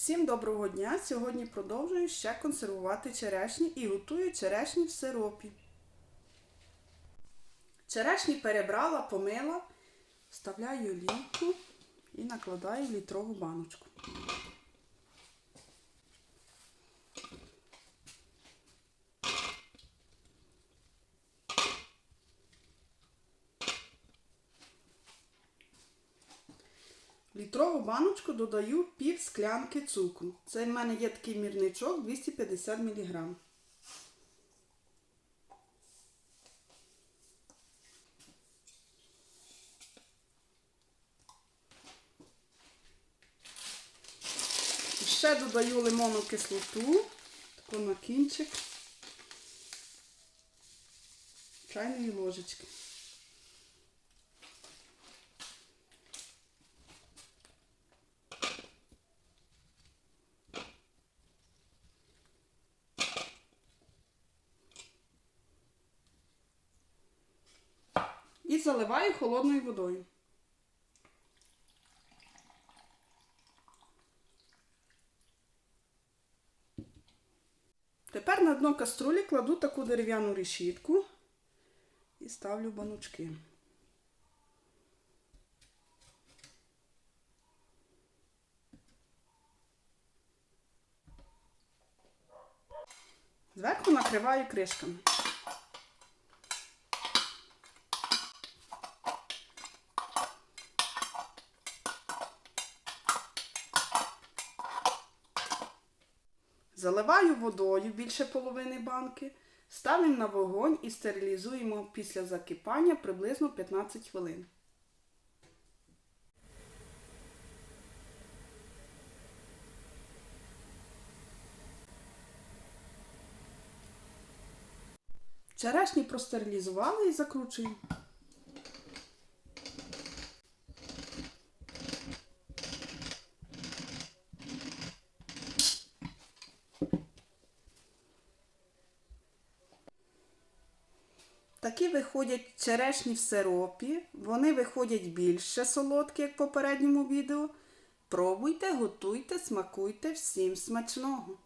Всім доброго дня! Сьогодні продовжую ще консервувати черешні і готую черешні в сиропі. Черешні перебрала, помила, вставляю лійку і накладаю в літрову баночку. Літрову баночку додаю пів склянки цукру. Це в мене є такий мірничок 250 мг. Ще додаю лимонну кислоту, таку на кінчик чайної ложечки. І заливаю холодною водою. Тепер на дно каструлі кладу таку дерев'яну решітку і ставлю баночки. Зверху накриваю кришками. Заливаю водою більше половини банки, ставимо на вогонь і стерилізуємо після закипання приблизно 15 хвилин. Черешні простерилізували і закручуємо. Такі виходять черешні в сиропі. Вони виходять більше солодкі, як в попередньому відео. Пробуйте, готуйте, смакуйте, всім смачного!